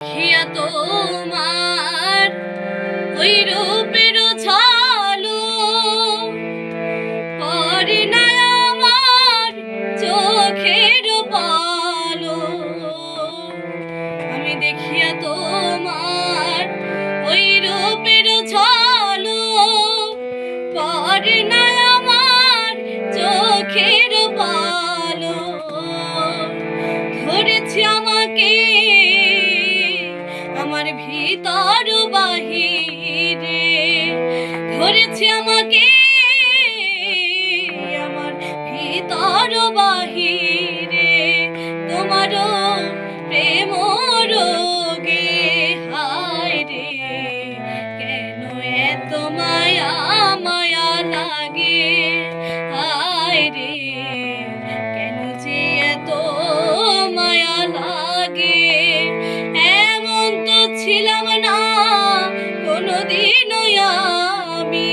হিয়া তোমার ওই রূপের ঝালো। পরে না আমার চোখের পালো। দেখিয়া তোমার তার বাহিরে ধরেছে আমাকে আমার ভিতর বা নয় আমি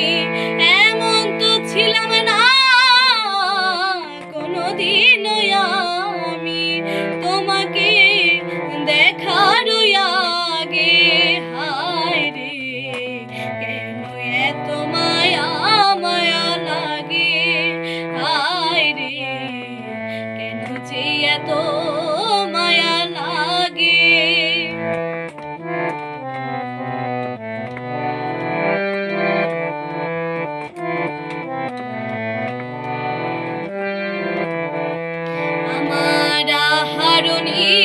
and.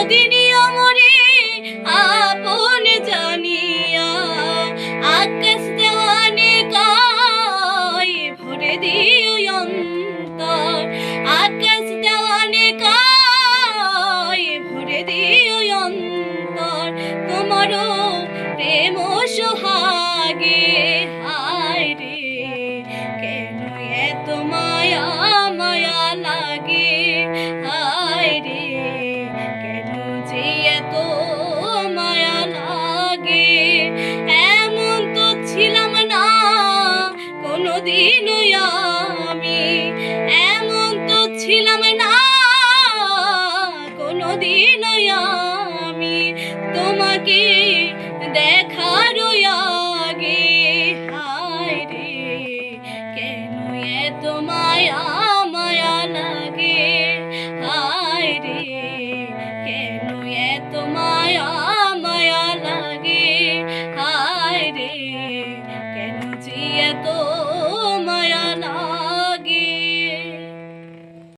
যোগিনী অমরে আপন জানিয়া আকাশ দেওয়ানে কায় ভরে দিও অন্তর। আকাশ দেওয়ানে কায় ভরে দিও অন্তর। তোমারও প্রেম সোহাগে, হায় রে, কেন এত মায়া মায়া লাগে? todo.